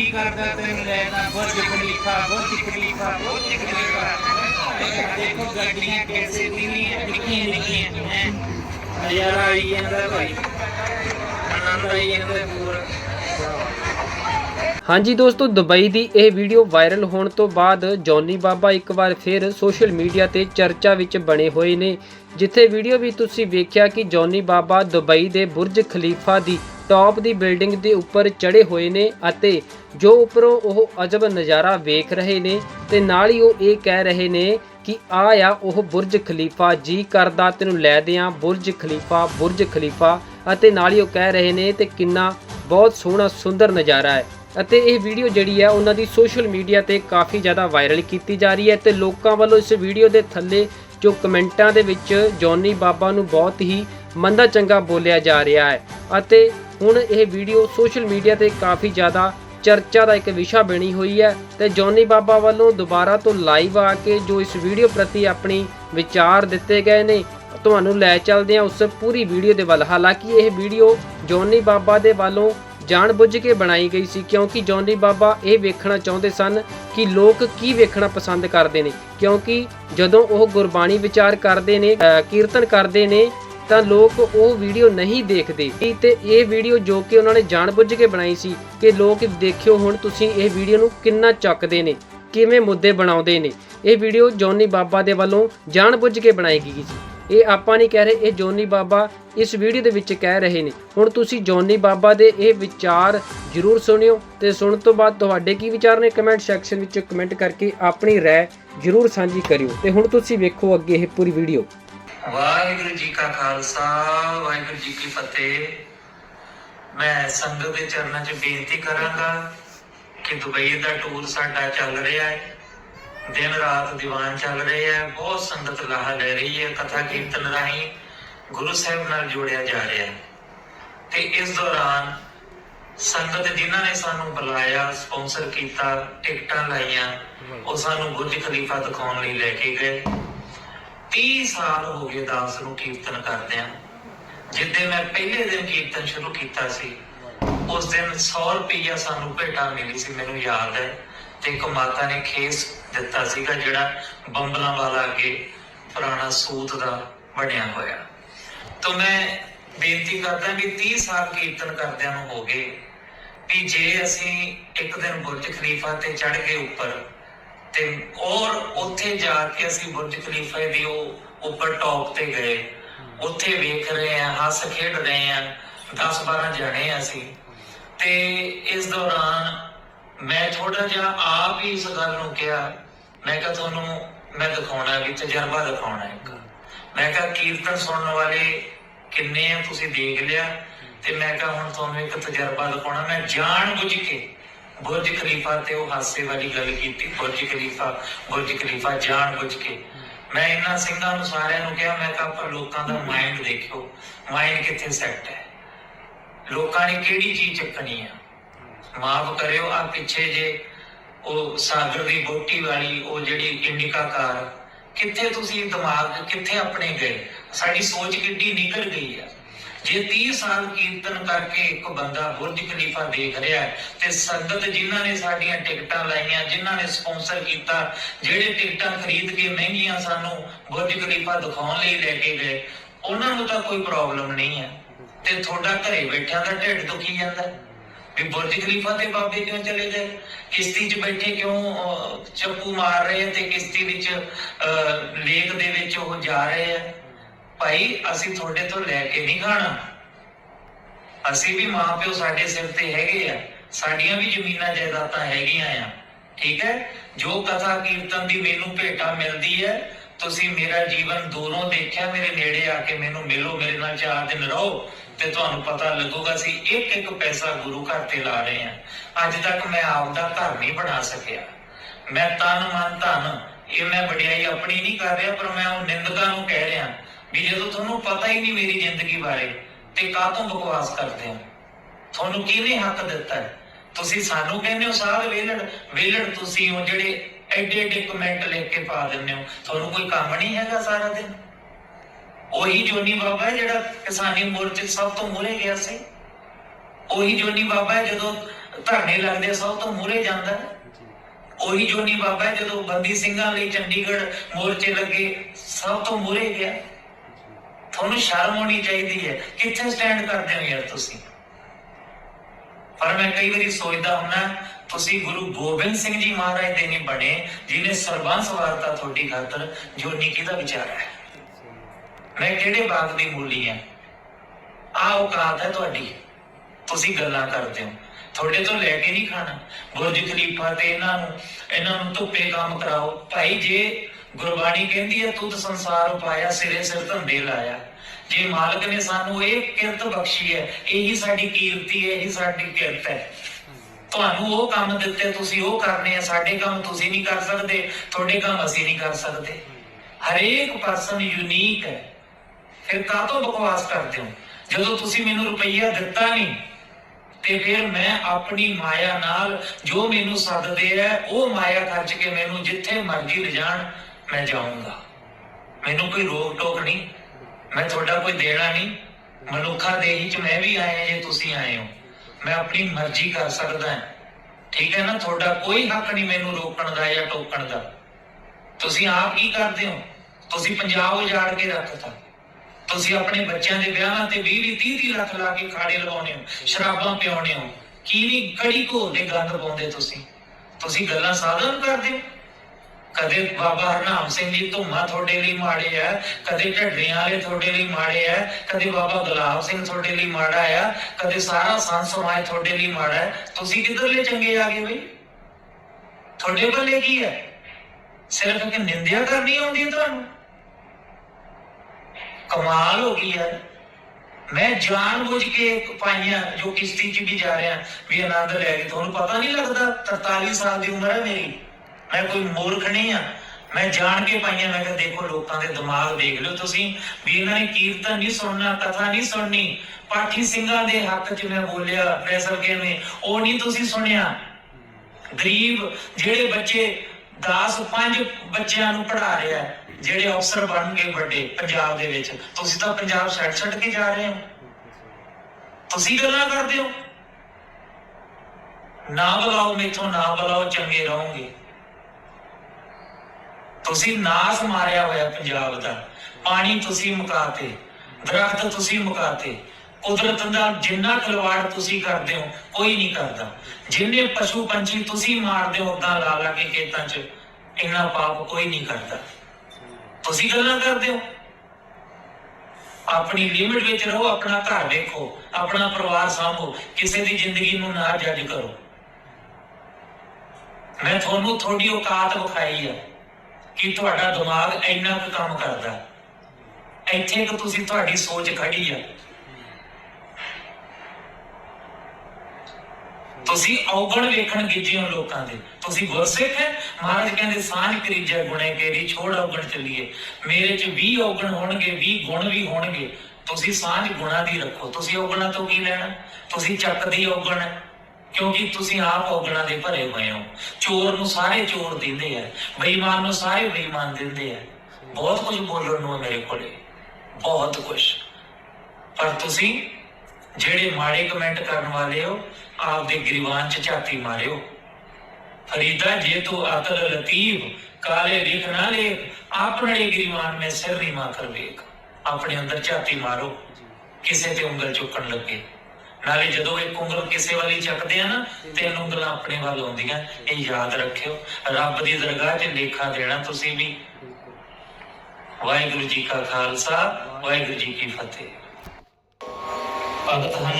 ਜੀ ਕਰਦਾ ਤੈਨੂੰ ਲੈਣਾ Burj Khalifa Burj Khalifa Burj Khalifa. ਦੇਖੋ ਗੱਡੀਆਂ ਕੈਸੇ ਨੀਆਂ ਨਿੱਕੀਆਂ ਨਿੱਕੀਆਂ ਹੈ? ਨਜ਼ਾਰਾ ਆਈ ਜਾਂਦਾ ਭਾਈ। ਆਨੰਦ ਆਈ ਜਾਂਦਾ ਪੂਰਾ। ਹਾਂਜੀ ਦੋਸਤੋ, ਦੁਬਈ ਦੀ ਇਹ ਵੀਡੀਓ ਵਾਇਰਲ ਹੋਣ ਤੋਂ ਬਾਅਦ ਜੌਨੀ ਬਾਬਾ ਇੱਕ ਵਾਰ ਫਿਰ ਸੋਸ਼ਲ ਮੀਡੀਆ ਤੇ ਚਰਚਾ ਵਿੱਚ ਬਣੇ ਹੋਏ ਨੇ, ਜਿੱਥੇ ਵੀਡੀਓ ਵੀ ਤੁਸੀਂ ਵੇਖਿਆ ਕਿ ਜੌਨੀ ਬਾਬਾ ਦੁਬਈ ਦੇ ਬੁਰਜ ਖਲੀਫਾ ਦੀ ਟੌਪ ਦੀ ਬਿਲਡਿੰਗ ਦੇ ਉੱਪਰ ਚੜੇ ਹੋਏ ਨੇ ਅਤੇ ਜੋ ਉੱਪਰੋਂ ਉਹ ਅਜਬ ਨਜ਼ਾਰਾ ਵੇਖ ਰਹੇ ਨੇ ਤੇ ਨਾਲ ਹੀ ਉਹ ਇਹ ਕਹਿ ਰਹੇ ਨੇ ਕਿ ਆ ਆ ਉਹ ਬੁਰਜ ਖਲੀਫਾ, ਜੀ ਕਰਦਾ ਤੈਨੂੰ ਲੈ ਦਿਆਂ, ਬੁਰਜ ਖਲੀਫਾ ਬੁਰਜ ਖਲੀਫਾ। ਅਤੇ ਨਾਲ ਹੀ ਉਹ ਕਹਿ ਰਹੇ ਨੇ ਤੇ ਕਿੰਨਾ ਬਹੁਤ ਸੋਹਣਾ, ਸੁੰਦਰ ਨਜ਼ਾਰਾ ਹੈ। ਅਤੇ ਇਹ ਵੀਡੀਓ ਜਿਹੜੀ ਹੈ, ਉਹਨਾਂ ਦੀ ਸੋਸ਼ਲ ਮੀਡੀਆ ਤੇ ਕਾਫੀ ਜ਼ਿਆਦਾ ਵਾਇਰਲ ਕੀਤੀ ਜਾ ਰਹੀ ਹੈ ਤੇ ਲੋਕਾਂ ਵੱਲੋਂ ਇਸ ਵੀਡੀਓ ਦੇ ਥੱਲੇ ਜੋ ਕਮੈਂਟਾਂ ਦੇ ਵਿੱਚ ਜੌਨੀ ਬਾਬਾ ਨੂੰ ਬਹੁਤ ਹੀ ਮੰਦਾ ਚੰਗਾ ਬੋਲਿਆ ਜਾ ਰਿਹਾ ਹੈ। ਅਤੇ ਹੁਣ ਇਹ ਵੀਡੀਓ ਸੋਸ਼ਲ ਮੀਡੀਆ ਤੇ ਕਾਫੀ ਜ਼ਿਆਦਾ ਚਰਚਾ ਦਾ ਇੱਕ ਵਿਸ਼ਾ ਬਣੀ ਹੋਈ ਹੈ ਤੇ ਜੌਨੀ ਬਾਬਾ ਵੱਲੋਂ ਦੁਬਾਰਾ ਤੋਂ ਲਾਈਵ ਆ ਕੇ ਜੋ ਇਸ ਵੀਡੀਓ ਪ੍ਰਤੀ ਆਪਣੀ ਵਿਚਾਰ ਦਿੱਤੇ ਗਏ ਨੇ, ਤੁਹਾਨੂੰ ਲੈ ਚੱਲਦੇ ਹਾਂ ਉਸ ਪੂਰੀ ਵੀਡੀਓ ਦੇ ਵੱਲ। ਹਾਲਾਂਕਿ ਇਹ ਵੀਡੀਓ ਜੌਨੀ ਬਾਬਾ ਦੇ ਵੱਲੋਂ ਜਾਣਬੁੱਝ ਕੇ ਬਣਾਈ ਗਈ ਸੀ, ਕਿਉਂਕਿ ਜੌਨੀ ਬਾਬਾ ਇਹ ਵੇਖਣਾ ਚਾਹੁੰਦੇ ਸਨ ਕਿ ਲੋਕ ਕੀ ਵੇਖਣਾ ਪਸੰਦ ਕਰਦੇ ਨੇ, ਕਿਉਂਕਿ ਜਦੋਂ ਉਹ ਗੁਰਬਾਣੀ ਵਿਚਾਰ ਕਰਦੇ ਨੇ ਕੀਰਤਨ ਕਰਦੇ ਨੇ ਤਾਂ ਲੋਕ ਉਹ ਵੀਡੀਓ ਨਹੀਂ ਦੇਖਦੇ। ਤੇ ਇਹ ਵੀਡੀਓ ਜੋ ਕਿ ਉਹਨਾਂ ਨੇ ਜਾਣਬੁੱਝ ਕੇ ਬਣਾਈ ਸੀ ਕਿ ਲੋਕ ਦੇਖਿਓ ਹੁਣ ਤੁਸੀਂ ਇਹ ਵੀਡੀਓ ਨੂੰ ਕਿੰਨਾ ਚੱਕਦੇ ਨੇ, ਕਿਵੇਂ ਮੁੱਦੇ ਬਣਾਉਂਦੇ ਨੇ। ਇਹ ਵੀਡੀਓ ਜੌਨੀ ਬਾਬਾ ਦੇ ਵੱਲੋਂ ਜਾਣਬੁੱਝ ਕੇ ਬਣਾਈ ਗਈ ਸੀ। ਇਹ ਆਪਾਂ ਨਹੀਂ ਕਹਿ ਰਹੇ, ਇਹ ਜੋਨੀ ਬਾਬਾ ਇਸ ਵੀਡੀਓ ਦੇ ਵਿੱਚ ਕਹਿ ਰਹੇ ਨੇ। ਹੁਣ ਤੁਸੀਂ ਜੋਨੀ ਬਾਬਾ ਦੇ ਇਹ ਵਿਚਾਰ ਜਰੂਰ ਸੁਣਿਓ ਤੇ ਸੁਣਨ ਤੋਂ ਬਾਅਦ ਤੁਹਾਡੇ ਕੀ ਵਿਚਾਰ ਨੇ ਕਮੈਂਟ ਸੈਕਸ਼ਨ ਵਿੱਚ ਕਮੈਂਟ ਕਰਕੇ ਆਪਣੀ ਰਾਏ ਜਰੂਰ ਸਾਂਝੀ ਕਰਿਓ। ਤੇ ਹੁਣ ਤੁਸੀਂ ਵੇਖੋ ਅੱਗੇ ਇਹ ਪੂਰੀ ਵੀਡੀਓ। ਵਾਹਿਗੁਰੂ ਜੀ ਕਾ ਖਾਲਸਾ, ਵਾਹਿਗੁਰੂ ਜੀ ਕੀ ਫਤਿਹ। ਮੈਂ ਸੰਗਤ ਦੇ ਚਰਨਾਂ 'ਚ ਬੇਨਤੀ ਕਰਾਂਗਾ ਕਿ ਦੁਬਈ ਦਾ ਟੂਰ ਸਾਡਾ ਚੱਲ ਰਿਹਾ ਹੈ। ਦਿਨ ਰਾਤ ਦੀਵਾਨ ਚੱਲ ਰਹੇ ਹੈ, ਬਹੁਤ ਸੰਗਤ ਲਾਹਾ ਲੈ ਰਹੀ ਹੈ, ਕਥਾ ਕੀਰਤਨ ਰਾਹੀਂ ਗੁਰੂ ਸਾਹਿਬ ਨਾਲ ਜੋੜਿਆ ਜਾ ਰਿਹਾ ਹੈ। ਤੇ ਇਸ ਦੌਰਾਨ ਸੰਗਤ ਜਿਨ੍ਹਾਂ ਨੇ ਸਾਨੂੰ ਬੁਲਾਇਆ ਸਪਾਂਸਰ ਕੀਤਾ, ਟਿਕਟਾਂ ਲਾਈਆਂ, ਉਹ ਸਾਨੂੰ ਬੁਰਜ ਖਲੀਫਾ ਦਿਖਾਉਣ ਲਈ ਲੈ ਕੇ ਗਏ। 30 ਸਾਲ ਹੋ ਗਏ ਦਾਸ ਨੂੰ ਕੀਰਤਨ ਕਰਦਿਆਂ ਜਿੱਦੇ ਮੈਂ ਪਹਿਲੇ ਦਿਨ ਕੀਰਤਨ ਸ਼ੁਰੂ ਕੀਤਾ ਸੀ, ਉਸ ਦਿਨ 100 ਰੁਪਈਆ ਸਾਨੂੰ ਭੇਟਾ ਮਿਲੀ ਸੀ, ਮੈਨੂੰ ਯਾਦ ਹੈ। ਤੇ ਇੱਕ ਮਾਤਾ ਨੇ ਖੇਸ ਦਿੱਤਾ ਸੀਗਾ, ਜਿਹੜਾ ਬੰਬਲਾਂ ਵਾਲਾ ਅੱਗੇ ਪੁਰਾਣਾ ਸੂਤ ਦਾ ਬਣਿਆ ਹੋਇਆ। ਤਾਂ ਮੈਂ ਬੇਨਤੀ ਕਰਦਾ ਵੀ 30 ਸਾਲ ਕੀਰਤਨ ਕਰਦਿਆਂ ਨੂੰ ਹੋ ਗਏ, ਵੀ ਜੇ ਅਸੀਂ ਇੱਕ ਦਿਨ ਬੁਰਜ ਖਲੀਫਾ ਤੇ ਚੜ ਕੇ ਉੱਪਰ ਤੇ ਔਰ ਉੱਥੇ ਜਾ ਕੇ ਅਸੀਂ ਬੁਰਜ ਖਲੀਫਾ ਦੀ ਉਹ ਉੱਪਰ ਟੌਪ ਤੇ ਗਏ। ਉੱਥੇ ਵੇਖ ਰਹੇ ਆ ਹੱਸ ਖੇਡ ਰਹੇ ਆ 10 12 ਜਣੇ ਅਸੀਂ। ਤੇ ਇਸ ਦੌਰਾਨ ਮੈਂ ਥੋੜਾ ਜਿਹਾ ਆਪ ਹੀ ਇਸ ਗੱਲ ਨੂੰ ਕਿਹਾ। ਮੈਂ ਕਿਹਾ, ਤੁਹਾਨੂੰ ਮੈਂ ਦਿਖਾਉਣਾ ਵੀ, ਤਜਰਬਾ ਦਿਖਾਉਣਾ ਇੱਕ। ਮੈਂ ਕਿਹਾ, ਕੀਰਤਨ ਸੁਣਨ ਵਾਲੇ ਕਿੰਨੇ ਆ, ਤੁਸੀਂ ਦੇਖ ਲਿਆ। ਤੇ ਮੈਂ ਕਿਹਾ, ਹੁਣ ਤੁਹਾਨੂੰ ਇੱਕ ਤਜਰਬਾ ਦਿਖਾਉਣਾ। ਮੈਂ ਜਾਣ ਬੁੱਝ ਕੇ ਬੁਰਜ ਖਲੀਫਾ ਤੇ ਉਹ ਹਾਸੇ ਵਾਲੀ ਗੱਲ ਕੀਤੀ, ਬੁਰਜ ਖਲੀਫਾ ਬੁਰਜ ਖਲੀਫਾ ਜਾਣ ਬੁੱਝ ਕੇ। ਮੈਂ ਇਹਨਾਂ ਸਿੰਘਾਂ ਨੂੰ ਸਾਰਿਆਂ ਨੂੰ ਕਿਹਾ, ਮੈਂ ਕਿਹਾ, ਆਪਾਂ ਲੋਕਾਂ ਦਾ ਮਾਈਂਡ ਦੇਖਿਓ ਮਾਈਂਡ ਕਿੱਥੇ ਸੈੱਟ ਹੈ? ਲੋਕਾਂ ਨੇ ਕਿਹੜੀ ਚੀਜ਼ ਚੱਕਣੀ ਆ? ਮਾਫ ਕਰਿਓ ਆ ਪਿੱਛੇ ਜੇ ਉਹ ਸਾਗਰ ਦੀ ਬੋਟੀ ਵਾਲੀ, ਉਹ ਜਿਹੜੀ ਇੰਡਿਕਾ ਕਾਰ, ਕਿੱਥੇ ਤੁਸੀਂ ਦਿਮਾਗ, ਕਿੱਥੇ ਆਪਣੇ ਗਏ? ਸਾਡੀ ਸੋਚ ਕਿੱਡੀ ਨਿਕਲ ਗਈ ਆ? ਜੇ 30 ਸਾਲ ਕੀਰਤਨ ਕਰਕੇ ਇੱਕ ਬੰਦਾ ਬੁਰਜ ਖਲੀਫਾ ਦੇਖ ਰਿਹਾ ਤੇ ਸੰਗਤ ਜਿਨ੍ਹਾਂ ਨੇ ਸਾਡੀਆਂ ਟਿਕਟਾਂ ਲਾਈਆਂ ਜਿਨ੍ਹਾਂ ਨੇ ਸਪਾਂਸਰ ਕੀਤਾ ਜਿਹੜੇ ਟਿਕਟਾਂ ਖਰੀਦ ਕੇ ਮਹਿੰਗੀਆਂ ਸਾਨੂੰ ਬੁਰਜ ਖਲੀਫਾ ਦਿਖਾਉਣ ਲਈ ਲੈ ਕੇ ਗਏ ਉਹਨਾਂ ਨੂੰ ਤਾਂ ਕੋਈ ਪ੍ਰੋਬਲਮ ਨਹੀਂ ਹੈ। ਤੇ ਤੁਹਾਡਾ ਘਰੇ ਬੈਠਿਆਂ ਦਾ ਢਿੱਡ ਦੁਖੀ ਜਾਂਦਾ ਵੀ ਬੁਰਜ ਖਲੀਫਾ ਤੇ ਬਾਬੇ ਕਿਉਂ ਚਲੇ ਗਏ? ਕਿਸ਼ਤੀ 'ਚ ਬੈਠੇ ਕਿਉਂ ਅਹ, ਚੱਪੂ ਮਾਰ ਰਹੇ ਤੇ ਕਿਸ਼ਤੀ ਵਿੱਚ ਅਹ, ਲੇਕ ਦੇ ਵਿੱਚ ਉਹ ਜਾ ਰਹੇ ਆ ਭਾਈ, ਅਸੀਂ ਤੁਹਾਡੇ ਤੋਂ ਲੈ ਕੇ ਨਹੀਂ ਖਾਣਾ। ਅਸੀਂ ਵੀ ਮਾਪਿਓ ਸਾਡੇ ਸਿਰ ਤੇ ਹੈਗੇ ਆ। ਸਾਡੀਆਂ ਵੀ ਜ਼ਮੀਨਾਂ ਜਾਇਦਾਦਾਂ ਹੈਗੀਆਂ ਆ। ਠੀਕ ਹੈ? ਜੋ ਕਥਾ ਕੀਰਤਨ ਦੀ ਮੈਨੂੰ ਭੇਟਾ ਮਿਲਦੀ ਹੈ, ਤੁਸੀਂ ਮੇਰਾ ਜੀਵਨ ਦੂਰੋਂ ਦੇਖਿਆ, ਮੇਰੇ ਨੇੜੇ ਆ ਕੇ ਮੈਨੂੰ ਮਿਲੋ, ਮੇਰੇ ਨਾਲ ਚਾਰ ਦਿਨ ਰਹੋ, ਤੇ ਤੁਹਾਨੂੰ ਪਤਾ ਲੱਗੂਗਾ ਅਸੀਂ ਇੱਕ ਇੱਕ ਪੈਸਾ ਗੁਰੂ ਘਰ ਤੇ ਲਾ ਰਹੇ ਹਾਂ। ਅੱਜ ਤੱਕ ਮੈਂ ਆਪ ਦਾ ਘਰ ਨਹੀਂ ਬਣਾ ਸਕਿਆ। ਮੈਂ ਤਨ ਮਨ ਧਨ, ਇਹ ਮੈਂ ਵਡਿਆਈ ਆਪਣੀ ਨਹੀਂ ਕਰ ਰਿਹਾ, ਪਰ ਮੈਂ ਉਹ ਨਿੰਦਕਾਂ ਨੂੰ ਕਹਿ ਰਿਹਾ। ਵੀ ਜਦੋਂ ਤੁਹਾਨੂੰ ਪਤਾ ਹੀ ਨਹੀਂ ਮੇਰੀ ਜ਼ਿੰਦਗੀ ਬਾਰੇ ਤੇ ਕਾਹਤੋਂ ਬਕਵਾਸ ਕਰਦੇ ਹੋ? ਤੁਹਾਨੂੰ ਕਿਹਨੇ ਹੱਕ ਦਿੱਤਾ? ਹੈ ਤੁਸੀਂ ਸਾਨੂੰ ਕਹਿੰਦੇ ਹੋ, ਸਾਧ ਵੇਲੜ ਵੇਲੜ ਤੁਸੀਂ ਹੋ ਜਿਹੜੇ ਐਡੇ ਐਡੇ ਕਮੈਂਟ ਲਿਖ ਕੇ ਪਾ ਦਿੰਦੇ ਹੋ। ਤੁਹਾਨੂੰ ਕੋਈ ਕੰਮ ਨਹੀਂ ਹੈਗਾ ਸਾਰਾ ਦਿਨ? ਉਹੀ ਜੋਨੀ ਬਾਬਾ ਹੈ ਜਿਹੜਾ ਕਿਸਾਨੀ ਮੋਰਚੇ ਸਭ ਤੋਂ ਮੂਹਰੇ ਗਿਆ ਸੀ। ਉਹੀ ਜੋਨੀ ਬਾਬਾ ਹੈ ਜਦੋਂ ਧਰਨੇ ਲੱਗਦੇ ਸਭ ਤੋਂ ਮੂਰੇ ਜਾਂਦਾ ਹੈ। ਉਹੀ ਜੋਨੀ ਬਾਬਾ ਹੈ ਜਦੋਂ ਬੰਦੀ ਸਿੰਘਾਂ ਲਈ ਚੰਡੀਗੜ੍ਹ ਮੋਰਚੇ ਲੱਗੇ, ਸਭ ਤੋਂ ਮੂਹਰੇ ਗਿਆ। ਤੁਹਾਨੂੰ ਸ਼ਰਮ ਹੋਣੀ ਚਾਹੀਦੀ ਹੈ। ਕਿੱਥੇ ਸਟੈਂਡ ਕਰਦੇ ਹੋ ਯਾਰ ਤੁਸੀਂ? ਪਰ ਮੈਂ ਕਈ ਵਾਰੀ ਸੋਚਦਾ ਹੁੰਨਾ ਤੁਸੀਂ ਗੁਰੂ ਗੋਬਿੰਦ ਸਿੰਘ ਜੀ ਮਹਾਰਾਜ ਦੇ ਨਹੀਂ ਬਣੇ ਜਿਨੇ ਸਰਬੰਸ ਵਾਰਤਾ ਤੁਹਾਡੀ ਖਾਤਰ ਜੋਨੀ ਕਿਹਦਾ ਵਿਚਾਰ ਹੈ। ਮੈਂ ਕਿਹੜੇ ਬਾਗ ਦੀ ਮੂਲੀ ਹੈ? ਆਹ ਔਕਾਤ ਹੈ ਤੁਹਾਡੀ। ਤੁਸੀਂ ਗੱਲਾਂ ਕਰਦੇ ਹੋ। ਤੁਹਾਡੇ ਤੋਂ ਲੈ ਕੇ ਨਹੀਂ ਖਾਣਾ। ਬੁਰਜ ਖਲੀਫਾ ਤੇ ਇਹਨਾਂ ਨੂੰ ਇਹਨਾਂ ਨੂੰ ਧੁੱਪੇ ਕੰਮ ਕਰਾਓ। ਭਾਈ, ਜੇ ਗੁਰਬਾਣੀ ਕਹਿੰਦੀ ਹੈ, ਤੂੰ ਤਾਂ ਸੰਸਾਰ ਉਪਾਇਆ ਸਿਰੇ ਸਿਰ ਧੰਦੇ ਲਾਇਆ। ਜੇ ਮਾਲਕ ਨੇ ਸਾਨੂੰ ਇਹ ਕਿਰਤ ਬਖਸ਼ੀ ਹੈ, ਇਹੀ ਸਾਡੀ ਕੀਰਤੀ ਹੈ, ਇਹੀ ਸਾਡੀ ਕਿਰਤ ਹੈ। ਤੁਹਾਨੂੰ ਉਹ ਕੰਮ ਦਿੱਤੇ, ਤੁਸੀਂ ਉਹ ਕਰਨੇ ਆ, ਸਾਡੇ ਕੰਮ ਤੁਸੀਂ ਨਹੀਂ ਕਰ ਸਕਦੇ, ਤੁਹਾਡੇ ਕੰਮ ਅਸੀਂ ਨਹੀਂ ਕਰ ਸਕਦੇ। ਹਰੇਕ ਪਰਸਨ ਯੂਨੀਕ ਹੈ। ਫਿਰ ਕਾਹਤੋਂ ਬਕਵਾਸ ਕਰਦੇ ਹੋ? ਜਦੋਂ ਤੁਸੀਂ ਮੈਨੂੰ ਰੁਪਈਆ ਦਿੱਤਾ ਨਹੀਂ, ਤੇ ਫਿਰ ਮੈਂ ਆਪਣੀ ਮਾਇਆ ਨਾਲ ਜੋ ਮੈਨੂੰ ਸੱਦਦੇ ਆ, ਉਹ ਮਾਇਆ ਖਰਚ ਕੇ ਮੈਨੂੰ ਜਿੱਥੇ ਮਰਜ਼ੀ ਲਿਜਾਣ, ਮੈਂ ਜਾਊਂਗਾ। ਮੈਨੂੰ ਕੋਈ ਰੋਕ ਟੋਕ ਨਹੀਂ। ਮੈਂ ਤੁਹਾਡਾ ਕੋਈ ਦੇਣਾ ਨਹੀਂ। ਮਨੁੱਖਾ ਦੇਹੀ ਚ ਮੈਂ ਵੀ ਆਇਆ ਜੇ ਤੁਸੀਂ ਆਏ ਹੋ। ਮੈਂ ਆਪਣੀ ਮਰਜ਼ੀ ਕਰ ਸਕਦਾ ਹਾਂ। ਠੀਕ ਹੈ ਨਾ? ਤੁਹਾਡਾ ਕੋਈ ਹੱਕ ਨਹੀਂ ਮੈਨੂੰ ਰੋਕਣ ਦਾ ਜਾਂ ਟੋਕਣ ਦਾ। ਤੁਸੀਂ ਆਪ ਕੀ ਕਰਦੇ ਹੋ? ਤੁਸੀਂ ਪੰਜਾਬ ਉਜਾੜ ਕੇ ਰੱਖਤਾ। ਤੁਸੀਂ ਆਪਣੇ ਬੱਚਿਆਂ ਦੇ ਵਿਆਹਾਂ ਤੇ 20 20 30 30 ਲੱਖ ਲਾ ਕੇ ਖਾੜੇ ਲਗਾਉਣੇ ਹੋ, ਸ਼ਰਾਬਾਂ ਪਿਆਉਣੇ ਹੋ। ਕੀ ਨਹੀਂ, ਕੜੀ ਘੋਲ ਦੇ ਗੰਦ ਪਾਉਂਦੇ ਤੁਸੀਂ? ਤੁਸੀਂ ਗੱਲਾਂ ਸਾਧਨ ਕਰਦੇ ਹੋ? ਕਦੇ ਬਾਬਾ ਹਰਨਾਮ ਸਿੰਘ ਜੀ ਧੁੰਮਾ ਤੁਹਾਡੇ ਲਈ ਮਾੜੇ ਆ, ਕਦੇ ਢੱਡਰੀਆਂ ਵਾਲੇ ਤੁਹਾਡੇ ਲਈ ਮਾੜੇ ਆ, ਕਦੇ ਬਾਬਾ ਗੁਲਾਬ ਸਿੰਘ ਤੁਹਾਡੇ ਲਈ ਮਾੜਾ ਆ, ਕਦੇ ਸਾਰਾ ਸੰਤ ਸਮਾਜ ਤੁਹਾਡੇ ਲਈ ਮਾੜਾ ਹੈ ਤੁਸੀਂ ਕਿੱਧਰਲੇ ਚੰਗੇ ਆ ਗਏ ਬਈ? ਤੁਹਾਡੇ ਬੱਲੇ ਕੀ ਹੈ ਸਿਰਫ ਕਿ ਨਿੰਦਿਆ ਕਰਨੀ ਆਉਂਦੀ ਤੁਹਾਨੂੰ? ਕਮਾਲ ਹੋ ਗਈ ਯਾਰ। ਮੈਂ ਜਾਣ ਬੁੱਝ ਕੇ ਪਾਈਆਂ ਜੋ ਕਿਸ਼ਤੀ 'ਚ ਵੀ ਜਾ ਰਿਹਾ, ਵੀ ਆਨੰਦ ਲੈ ਕੇ। ਤੁਹਾਨੂੰ ਪਤਾ ਨਹੀਂ ਲੱਗਦਾ 43 ਸਾਲ ਦੀ ਉਮਰ ਹੈ ਮੇਰੀ। ਮੈਂ ਕੋਈ ਮੂਰਖ ਨਹੀਂ ਆ। ਮੈਂ ਜਾਣ ਕੇ ਪਾਈਆਂ, ਮੈਂ ਕਿਹਾ ਦੇਖੋ ਲੋਕਾਂ ਦੇ ਦਿਮਾਗ ਦੇਖ ਲਿਓ ਤੁਸੀਂ। ਵੀ ਇਹਨਾਂ ਨੇ ਕੀਰਤਨ ਨਹੀਂ ਸੁਣਨਾ, ਕਥਾ ਨਹੀਂ ਸੁਣਨੀ। ਪਾਠੀ ਸਿੰਘਾਂ ਦੇ ਹੱਕ 'ਚ ਮੈਂ ਬੋਲਿਆ, ਫੈਸਲ ਕਿਵੇਂ ਉਹ ਨਹੀਂ ਤੁਸੀਂ ਸੁਣਿਆ। ਗਰੀਬ ਜਿਹੜੇ ਬੱਚੇ 10 5 ਬੱਚਿਆਂ ਨੂੰ ਪੜ੍ਹਾ ਰਿਹਾ ਜਿਹੜੇ ਅਫਸਰ ਬਣਨਗੇ ਵੱਡੇ ਪੰਜਾਬ ਦੇ ਵਿੱਚ। ਤੁਸੀਂ ਤਾਂ ਪੰਜਾਬ ਛੱਡ ਛੱਡ ਕੇ ਜਾ ਰਹੇ ਹੋ। ਤੁਸੀਂ ਗੱਲਾਂ ਕਰਦੇ ਹੋ। ਨਾ ਬੁਲਾਓ ਮੇਥੋਂ, ਨਾ ਬੁਲਾਓ, ਚੰਗੇ ਰਹੋਗੇ। ਤੁਸੀਂ ਨਾਸ ਮਾਰਿਆ ਹੋਇਆ ਪੰਜਾਬ ਦਾ। ਪਾਣੀ ਤੁਸੀਂ ਮੁਕਾਤੇ, ਦਰਖਤ ਤੁਸੀਂ ਮੁਕਾਤੇ। ਕੁਦਰਤ ਦਾ ਜਿੰਨਾ ਖਿਲਵਾੜ ਤੁਸੀਂ ਕਰਦੇ ਹੋ, ਕੋਈ ਨਹੀਂ ਕਰਦਾ। ਜਿੰਨੇ ਪਸ਼ੂ ਪੰਛੀ ਤੁਸੀਂ ਮਾਰਦੇ ਹੋ ਉਦਾਂ ਲਾ ਲਾ ਕੇ ਖੇਤਾਂ 'ਚ ਇੰਨਾ ਪਾਪ ਕੋਈ ਨਹੀਂ ਕਰਦਾ। ਤੁਸੀਂ ਗੱਲਾਂ ਕਰਦੇ ਹੋ? ਆਪਣੀ ਲਿਮਿਟ ਵਿੱਚ ਰਹੋ, ਆਪਣਾ ਘਰ ਦੇਖੋ, ਆਪਣਾ ਪਰਿਵਾਰ ਸਾਂਭੋ, ਕਿਸੇ ਦੀ ਜ਼ਿੰਦਗੀ ਨੂੰ ਨਾ ਜੱਜ ਕਰੋ। ਮੈਂ ਤੁਹਾਨੂੰ ਥੋੜੀ ਔਕਾਤ ਵਿਖਾਈ ਹੈ ਕਿ ਤੁਹਾਡਾ ਦਿਮਾਗ ਇੰਨਾ ਕੁ ਕੰਮ ਕਰਦਾ ਇੱਥੇ ਕਿ ਤੁਸੀਂ ਤੁਹਾਡੀ ਸੋਚ ਖੜੀ ਹੈ ਤੁਸੀਂ ਔਗਣ ਵੇਖਣ ਗਿੱਜੇ ਹੋ ਲੋਕਾਂ ਦੇ। ਤੁਸੀਂ ਗੁਰਸਿੱਖ ਹੈ, ਮਹਾਰਾਜ ਕਹਿੰਦੇ, ਸਾਂਝ ਕਰੀਜੈ ਗੁਣੇ ਕੇਰੀ, ਛੋੜ ਔਗਣ ਚੱਲੀਏ। ਮੇਰੇ ਚ 20 ਔਗਣ ਹੋਣਗੇ 20 ਗੁਣ ਵੀ ਹੋਣਗੇ। ਤੁਸੀਂ ਸਾਂਝ ਗੁਣਾ ਦੀ ਰੱਖੋ। ਤੁਸੀਂ ਔਗਣਾ ਤੋਂ ਕੀ ਲੈਣਾ? ਤੁਸੀਂ ਚੱਕ ਦੀ ਔਗਣ ਹੈ। ਕਿਉਂਕਿ ਤੁਸੀਂ ਆਪ ਔਗਣਾ ਦੇ ਭਰੇ ਹੋਏ ਹੋ। ਚੋਰ ਨੂੰ ਸਾਰੇ ਚੋਰ ਦਿੰਦੇ ਆ। ਬੇਈਮਾਨ ਨੂੰ ਸਾਰੇ ਬੇਈਮਾਨ ਦਿੰਦੇ ਆ। ਬਹੁਤ ਕੁਝ ਬੋਲਣ ਨੂੰ ਮੇਰੇ ਕੋਲੇ। ਬਹੁਤ ਕੁਝ। ਪਰ ਤੁਸੀਂ ਜਿਹੜੇ ਮਾੜੇ ਕਮੈਂਟ ਕਰਨ ਵਾਲੇ ਹੋ ਆਪ ਦੇ ਗਰੀਬਾਨ ਚ ਝਾਤੀ ਮਾਰਿਓ। ਫਰੀਦਾ ਜੇ ਤੂੰ ਅਕਲ ਲਤੀਫ, ਕਾਲੇ ਲਿਖ ਨਾ ਲੈ ਆਪਣੇ ਗਰੀਬਾਨ ਮੈਂ ਸਿਰ ਨਹੀਂ ਮਾਕਰ ਵੇਖ। ਆਪਣੇ ਅੰਦਰ ਝਾਤੀ ਮਾਰੋ। ਕਿਸੇ ਤੇ ਉਂਗਲ ਚੁੱਕਣ ਲੱਗੇ। ਨਾਲੇ ਜਦੋਂ ਇੱਕ ਉਂਗਲ ਕਿਸੇ ਵਾਲੀ ਚੱਕਦੇ ਆ ਨਾ ਤਿੰਨ ਉਂਗਲਾਂ ਆਪਣੇ ਵੱਲ ਆਉਂਦੀਆਂ। ਇਹ ਯਾਦ ਰੱਖਿਓ, ਰੱਬ ਦੀ ਦਰਗਾਹ 'ਚ ਲੇਖਾ ਦੇਣਾ ਤੁਸੀਂ ਵੀ। ਵਾਹਿਗੁਰੂ ਜੀ ਕਾ ਖਾਲਸਾ, ਵਾਹਿਗੁਰੂ ਜੀ ਕੀ ਫਤਿਹ। ਭਗਤ ਹਨ